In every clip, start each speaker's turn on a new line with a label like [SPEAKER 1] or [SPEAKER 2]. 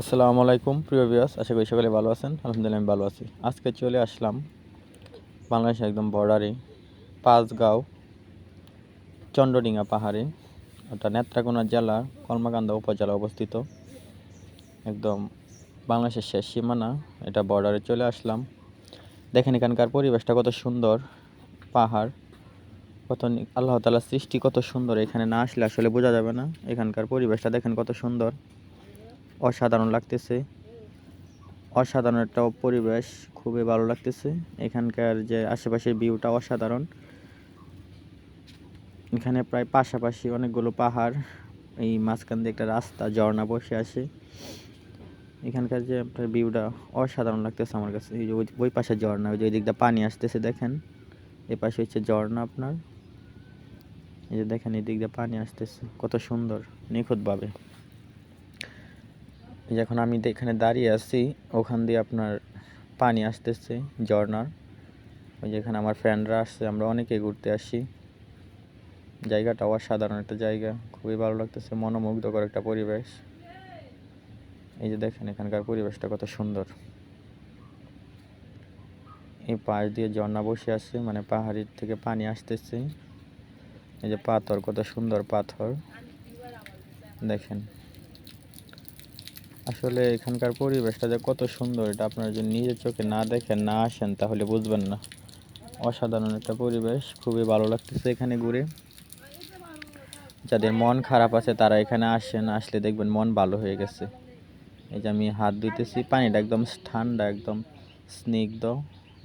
[SPEAKER 1] আসসালামু আলাইকুম, প্রিয় বিয়াস আশা করি সকলে ভালো আছেন। আলহামদুলিল্লাহ আমি ভালো আছি। আজকে চলে আসলাম বাংলাদেশের একদম বর্ডারে, পাঁচগাঁও চন্দ্রডিঙ্গা পাহাড়ে ওটা নেত্রাকোনা জেলা, কলমাকান্দা উপজেলা অবস্থিত। একদম বাংলাদেশের শেষ সীমানা, এটা বর্ডারে চলে আসলাম। দেখেন এখানকার পরিবেশটা কত সুন্দর, পাহাড়। কত আল্লাহ তালার সৃষ্টি কত সুন্দর, এখানে না আসলে আসলে বোঝা যাবে না। এখানকার পরিবেশটা দেখেন কত সুন্দর। অসাধারণ লাগতেছে। অসাধারণ একটা পরিবেশ, খুবই ভালো লাগতেছে। এখানকার যে আশেপাশের ভিউটা অসাধারণ। এখানে প্রায় পাশাপাশি অনেকগুলো পাহাড়, এই মাঝখান দিয়ে একটা রাস্তা, ঝর্ণা বসে আসে এখানকার যে আপনার ভিউটা অসাধারণ লাগতেছে আমার কাছে। এই যে ওই- পাশে ঝর্ণা, ওই যে ওই পানি আসতেছে দেখেন। এ পাশে হচ্ছে ঝর্ণা আপনার। এই যে দেখেন এই দিক দিয়ে পানি আসতেছে, কত সুন্দর, নিখুঁতভাবে। এই যে এখন আমি এখানে দাঁড়িয়ে আছি, ওখান দিয়ে আপনার পানি আসতেছে, ঝর্ণার। ওই যেখানে আমার ফ্রেন্ডরা আসছে, আমরা অনেকে ঘুরতে আসি। জায়গাটা অসাধারণ একটা জায়গা, খুবই ভালো লাগতেছে, মনোমুগ্ধকর একটা পরিবেশ। এই যে দেখেন, এখানকার পরিবেশটা কত সুন্দর। এই পাশ দিয়ে ঝর্ণা বসে আসছে মানে পাহাড়ির থেকে পানি আসতেছে। এই যে পাথর, কত সুন্দর পাথর। দেখেন আসলে এখানকার পরিবেশটা যে কত সুন্দর, এটা আপনারা যদি নিজের চোখে না দেখেন, না আসেন, তাহলে বুঝবেন না। অসাধারণ একটা পরিবেশ, খুবই ভালো লাগতেছে এখানে ঘুরে। যাদের মন খারাপ আছে, তারা এখানে আসেন, আসলে দেখবেন মন ভালো হয়ে গেছে। এই যে আমি হাত ধুইতেছি, পানিটা একদম ঠান্ডা, একদম স্নিগ্ধ,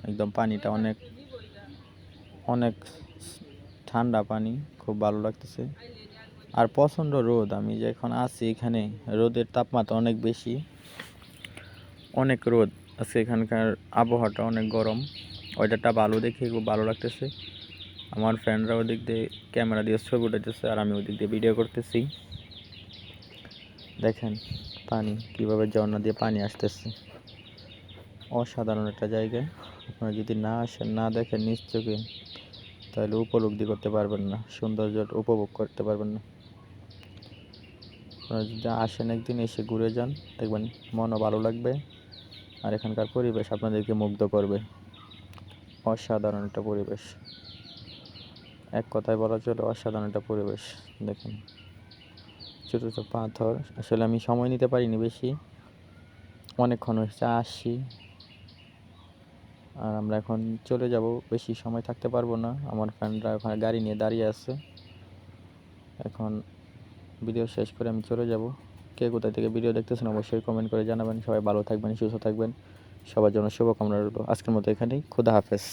[SPEAKER 1] একদম পানিটা অনেক অনেক ঠান্ডা পানি, খুব ভালো লাগতেছে। আর প্রচণ্ড রোদ, আমি যে এখন আছি এখানে, রোদের তাপমাত্রা অনেক বেশি। অনেক রোদ আছে এখানকার, আবহাওয়াটা অনেক গরম। ওয়েদারটা ভালো দেখে খুব ভালো লাগতেছে। আমার ফ্রেন্ডরা ওদিক দিয়ে ক্যামেরা দিয়ে ছবি উঠাইতেছে আর আমি ওদিক দিয়ে ভিডিও করতেছি। দেখেন পানি, কীভাবে ঝর্ণা দিয়ে পানি আসতেছে। অসাধারণ একটা জায়গা। আপনারা যদি না আসেন, না দেখেন নিশ্চয়ই তাহলে উপলব্ধি করতে পারবেন না সৌন্দর্যটা উপভোগ করতে পারবেন না। যদি আসেন একদিন, এসে ঘুরে যান, দেখবেন মনও ভালো লাগবে। আর এখানকার পরিবেশ আপনাদেরকে মুগ্ধ করবে। অসাধারণ একটা পরিবেশ। এক কথায় বলা চলে অসাধারণ একটা পরিবেশ, দেখুন। ছোটো ছোটো পাথর, আসলে আমি সময় নিতে পারিনি বেশি। অনেকক্ষণ হয়েছে, আসছি। আর আমরা এখন চলে যাব, বেশি সময় থাকতে পারব না। আমার ফ্রেন্ডরা ওখানে গাড়ি নিয়ে দাঁড়িয়ে আছে। এখন ভিডিও শেষ করে আমি চলে যাব। কে কোথায় থেকে ভিডিও দেখতেছেন অবশ্যই কমেন্ট করে জানাবেন। সবাই ভালো থাকবেন, সুস্থ থাকবেন। সবার জন্য শুভকামনা রইল। আজকের মতো এখানেই। খুদা হাফেজ।